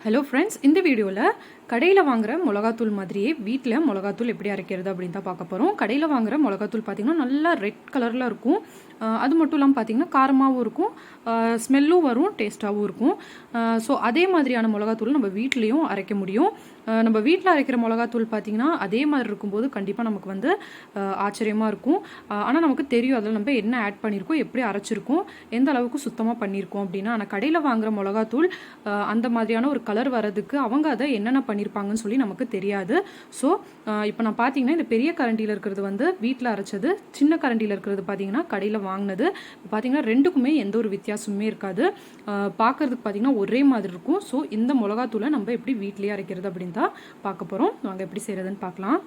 Hello friends இந்த வீடியோவில் கடையில் வாங்குற மிளகாத்தூள் மாதிரியே வீட்டில் மிளகாத்தூள் எப்படி அரைக்கிறது அப்படின்னு தான் பார்க்க போகிறோம் கடையில் வாங்குற மிளகாத்தூள் பார்த்திங்கன்னா நல்லா ரெட் கலரில் இருக்கும். அது மட்டும் இல்லாமல் பார்த்திங்கன்னா காரமாகவும் இருக்கும். ஸ்மெல்லும் வரும் டேஸ்ட்டாகவும் இருக்கும். ஸோ அதே மாதிரியான மிளகாத்தூள் நம்ம வீட்லேயும் அரைக்க முடியும். நம்ம வீட்டில் அரைக்கிற மிளகாத்தூள் பார்த்திங்கன்னா அதே மாதிரி இருக்கும்போது கண்டிப்பாக நமக்கு வந்து ஆச்சரியமாக இருக்கும். ஆனால் நமக்கு தெரியும் அதில் நம்ம என்ன ஆட் பண்ணியிருக்கோம் எப்படி அரைச்சிருக்கோம் எந்த அளவுக்கு சுத்தமாக பண்ணியிருக்கோம் அப்படின்னா ஆனால் கடையில் வாங்குற மிளகாத்தூள் அந்த மாதிரியான ஒரு கலர் வர்றதுக்கு அவங்க அதை என்னென்ன பண்ணி பண்ணியிருப்பாங்கன்னு சொல்லி நமக்கு தெரியாது. ஸோ இப்போ நான் பார்த்தீங்கன்னா இந்த பெரிய கரண்டியில் இருக்கிறது வந்து வீட்டில் அரைச்சது சின்ன கரண்டியில் இருக்கிறது பார்த்தீங்கன்னா கடையில் வாங்கினது. பார்த்தீங்கன்னா ரெண்டுக்குமே எந்த ஒரு வித்தியாசமுமே இருக்காது. பார்க்குறதுக்கு பார்க்கறதுக்கு பார்த்தீங்கன்னா ஒரே மாதிரி இருக்கும். ஸோ இந்த மிளகாத்தூளை நம்ம எப்படி வீட்லேயே அரைக்கிறது அப்படின்னு தான் பார்க்க போகிறோம் வாங்க எப்படி செய்கிறதுன்னு பார்க்கலாம்.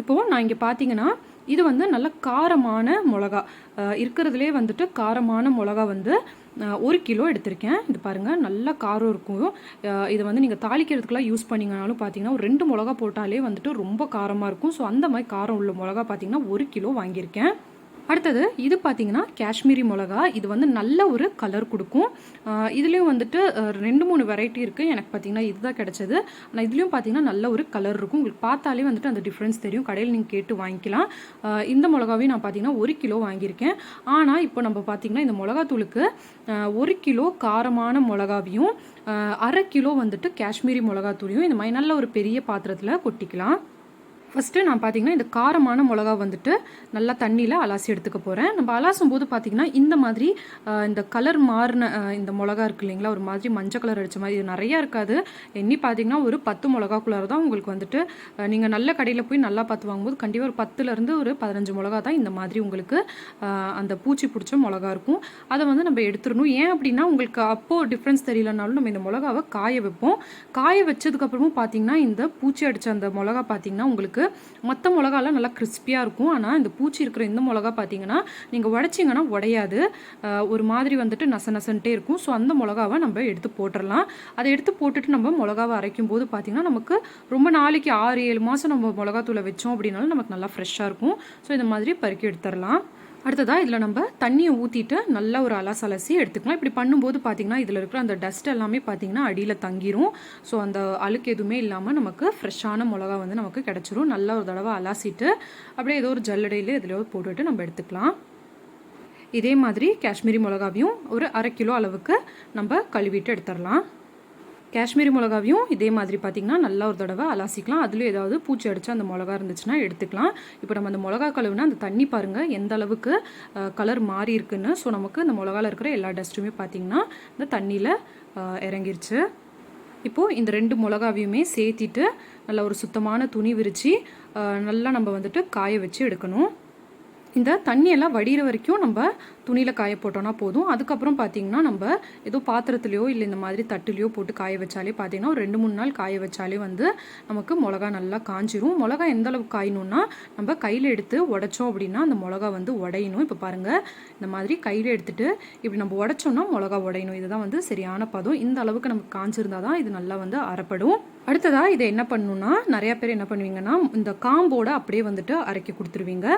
இப்போது நான் இங்கே பார்த்தீங்கன்னா இது வந்து நல்ல காரமான மிளகா. இருக்கிறதுலே வந்துட்டு காரமான மிளகா வந்து ஒரு கிலோ எடுத்திருக்கேன். இது பாருங்கள் நல்லா காரம் இருக்கும். இதை வந்து நீங்கள் தாளிக்கிறதுக்கெல்லாம் யூஸ் பண்ணிங்கனாலும் பார்த்தீங்கன்னா ஒரு ரெண்டு மிளகா போட்டாலே வந்துட்டு ரொம்ப காரமாக இருக்கும். ஸோ அந்த மாதிரி காரம் உள்ள மிளகா பார்த்தீங்கன்னா ஒரு கிலோ வாங்கியிருக்கேன். அடுத்தது இது பார்த்தீங்கன்னா காஷ்மீரி மிளகா. இது வந்து நல்ல ஒரு கலர் கொடுக்கும். இதுலேயும் வந்துட்டு ரெண்டு மூணு வெரைட்டி இருக்குது எனக்கு பார்த்தீங்கன்னா இதுதான் கிடைச்சது. ஆனால் இதுலேயும் பார்த்தீங்கன்னா நல்ல ஒரு கலர் இருக்கும். உங்களுக்கு பார்த்தாலே வந்துட்டு அந்த டிஃப்ரென்ஸ் தெரியும். கடையில் நீங்கள் கேட்டு வாங்கிக்கலாம். இந்த மிளகாவையும் நான் பார்த்தீங்கன்னா ஒரு கிலோ வாங்கியிருக்கேன். ஆனால் இப்போ நம்ம பார்த்தீங்கன்னா இந்த மிளகாத்தூளுக்கு ஒரு கிலோ காரமான மிளகாவையும் அரை கிலோ வந்துட்டு காஷ்மீரி மிளகாத்தூளையும் இந்த மாதிரி நல்ல ஒரு பெரிய பாத்திரத்தில் கொட்டிக்கலாம். ஃபஸ்ட்டு நான் பார்த்தீங்கன்னா இந்த காரமான மிளகா வந்துட்டு நல்லா தண்ணியில் அலாசி எடுத்துக்க போகிறேன் நம்ம அலாசும் போது பார்த்தீங்கன்னா இந்த மாதிரி இந்த கலர் மாறின இந்த மிளகா இருக்கு இல்லைங்களா? ஒரு மாதிரி மஞ்சள் கலர் அடிச்ச மாதிரி. இது நிறையா இருக்காது. எண்ணி பார்த்தீங்கன்னா ஒரு பத்து மிளகாக்குள்ளார தான் உங்களுக்கு வந்துட்டு நீங்கள் நல்ல கடையில் போய் நல்லா பார்த்து வாங்கும்போது கண்டிப்பாக ஒரு பத்துலேருந்து ஒரு பதினஞ்சு மிளகா தான் இந்த மாதிரி உங்களுக்கு அந்த பூச்சி பிடிச்ச மிளகா இருக்கும். அதை வந்து நம்ம எடுத்துடணும். ஏன் அப்படின்னா உங்களுக்கு அப்போது டிஃப்ரென்ஸ் தெரியலனாலும் நம்ம இந்த மிளகாவை காய வைப்போம். காய வச்சதுக்கப்புறமும் பார்த்தீங்கன்னா இந்த பூச்சி அடித்த அந்த மிளகா பார்த்தீங்கன்னா உங்களுக்கு மற்ற மிளகாலாம் நல்லா கிறிஸ்பியாக இருக்கும். ஆனால் இந்த பூச்சி இருக்கிற இந்த மிளகா பார்த்தீங்கன்னா நீங்கள் உடைச்சிங்கன்னா உடையாது. ஒரு மாதிரி வந்துட்டு நச நசன்ட்டே இருக்கும். ஸோ அந்த மிளகாவை நம்ம எடுத்து போட்டுடலாம் அதை எடுத்து போட்டுட்டு நம்ம மிளகாவை அரைக்கும் போது பார்த்திங்கன்னா நமக்கு ரொம்ப நாளைக்கு ஆறு ஏழு மாதம் நம்ம மிளகாத்தூளை வச்சோம் அப்படின்னாலும் நமக்கு நல்லா ஃப்ரெஷ்ஷாக இருக்கும். ஸோ இந்த மாதிரி பருக்கி எடுத்துடலாம். அடுத்ததாக இதில் நம்ம தண்ணியை ஊற்றிட்டு நல்லா ஒரு அலசு அலசி எடுத்துக்கலாம். இப்படி பண்ணும்போது பார்த்தீங்கன்னா இதில் இருக்கிற அந்த டஸ்ட் எல்லாமே பார்த்தீங்கன்னா அடியில் தங்கிரும். ஸோ அந்த அழுக்கு எதுவுமே இல்லாமல் நமக்கு ஃப்ரெஷ்ஷான மிளகா வந்து நமக்கு கிடச்சிரும். நல்லா ஒரு தடவை அலாசிட்டு அப்படியே ஏதோ ஒரு ஜல்லடையில் இதில் போட்டுட்டு நம்ம எடுத்துக்கலாம். இதே மாதிரி காஷ்மீரி மிளகாவையும் ஒரு அரை கிலோ அளவுக்கு நம்ம கழுவிட்டு எடுத்துடலாம். காஷ்மீரி மிளகாவையும் இதே மாதிரி பார்த்திங்கன்னா நல்லா ஒரு தடவை அலாசிக்கலாம். அதுலேயும் ஏதாவது பூச்சி அடித்து அந்த மிளகா இருந்துச்சுன்னா எடுத்துக்கலாம். இப்போ நம்ம அந்த மிளகா கழுவுனா அந்த தண்ணி பாருங்கள் எந்த அளவுக்கு கலர் மாறி இருக்குன்னு. ஸோ நமக்கு அந்த மிளகாவில் இருக்கிற எல்லா டஸ்ட்டுமே பார்த்திங்கன்னா இந்த தண்ணியில் இறங்கிருச்சு. இப்போது இந்த ரெண்டு மிளகாவையுமே சேர்த்திட்டு நல்லா ஒரு சுத்தமான துணி விரித்து நல்லா நம்ம வந்துட்டு காய வச்சு எடுக்கணும். இந்த தண்ணியெல்லாம் வடிகிற வரைக்கும் நம்ம துணியில் காய போட்டோம்னா போதும். அதுக்கப்புறம் பார்த்தீங்கன்னா நம்ம ஏதோ பாத்திரத்துலையோ இல்லை இந்த மாதிரி தட்டுலையோ போட்டு காய வச்சாலே பார்த்தீங்கன்னா ஒரு ரெண்டு மூணு நாள் காய வச்சாலே வந்து நமக்கு மிளகா நல்லா காஞ்சிரும். மிளகா எந்த அளவுக்கு காயணும்னா நம்ம கையில் எடுத்து உடைச்சோம் அப்படின்னா அந்த மிளகா வந்து உடையணும். இப்போ பாருங்கள் இந்த மாதிரி கையில் எடுத்துட்டு இப்படி நம்ம உடைச்சோம்னா மிளகா உடையணும். இதுதான் வந்து சரியான பதம். இந்த அளவுக்கு நமக்கு காஞ்சிருந்தா தான் இது நல்லா வந்து அரைப்படும் அடுத்ததாக இதை என்ன பண்ணணும்னா நிறையா பேர் என்ன பண்ணுவீங்கன்னா இந்த காம்போட அப்படியே வந்துட்டு அரைக்க கொடுத்துருவீங்க.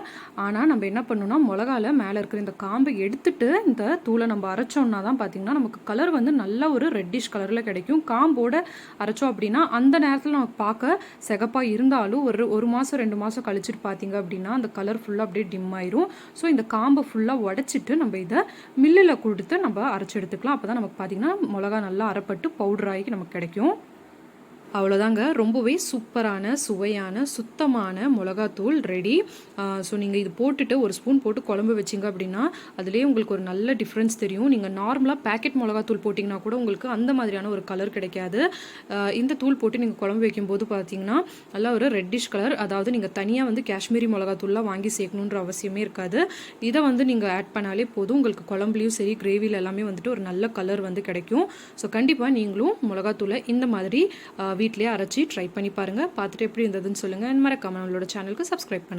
ஆனால் நம்ம என்ன பண்ணணும்னா மிளகால மேலே இருக்கிற இந்த காம்பை எடுத்துட்டு இந்த தூளை நம்ம அரைச்சோம்னா தான் பார்த்தீங்கன்னா நமக்கு கலர் வந்து நல்ல ஒரு ரெட்டிஷ் கலரில் கிடைக்கும். காம்போட அரைச்சோம் அப்படின்னா அந்த நேரத்தில் நம்ம பார்க்க சிகப்பாக இருந்தாலும் ஒரு ஒரு மாதம் ரெண்டு மாதம் கழிச்சிட்டு பார்த்தீங்க அப்படின்னா அந்த கலர் ஃபுல்லாக அப்படியே டிம் ஆயிரும். ஸோ இந்த காம்பை ஃபுல்லாக உடச்சிட்டு நம்ம இதை மில்லில் கொடுத்து நம்ம அரைச்சி எடுத்துக்கலாம். அப்போ தான் நமக்கு பார்த்தீங்கன்னா மிளகா நல்லா அரைப்பட்டு பவுடர் ஆகி நமக்கு கிடைக்கும். அவ்வளோதாங்க. ரொம்பவே சூப்பரான சுவையான சுத்தமான மிளகாத்தூள் ரெடி ஸோ நீங்கள் இது போட்டுட்டு ஒரு ஸ்பூன் போட்டு குழம்பு வச்சிங்க அப்படின்னா அதுலேயே உங்களுக்கு ஒரு நல்ல டிஃப்ரென்ஸ் தெரியும். நீங்கள் நார்மலாக பேக்கெட் மிளகாத்தூள் போட்டிங்கன்னா கூட உங்களுக்கு அந்த மாதிரியான ஒரு கலர் கிடைக்காது. இந்த தூள் போட்டு நீங்கள் குழம்பு வைக்கும்போது பார்த்தீங்கன்னா நல்லா ஒரு ரெட்டிஷ் கலர் அதாவது நீங்கள் தனியாக வந்து காஷ்மீரி மிளகாத்தூள்லாம் வாங்கி சேர்க்கணுன்ற அவசியமே இருக்காது. இதை வந்து நீங்கள் ஆட் பண்ணாலே போதும். உங்களுக்கு குழம்புலையும் சரி கிரேவியில் எல்லாமே வந்துட்டு ஒரு நல்ல கலர் வந்து கிடைக்கும். ஸோ கண்டிப்பாக நீங்களும் மிளகாத்தூளை இந்த மாதிரி வீட்டிலேயே அரைச்சி ட்ரை பண்ணி பாருங்கள் பார்த்துட்டு எப்படி இருந்ததுன்னு சொல்லுங்கள் மறக்காம நம்மளோட சேனலுக்கு சப்ஸ்கிரைப் பண்ணுங்கள்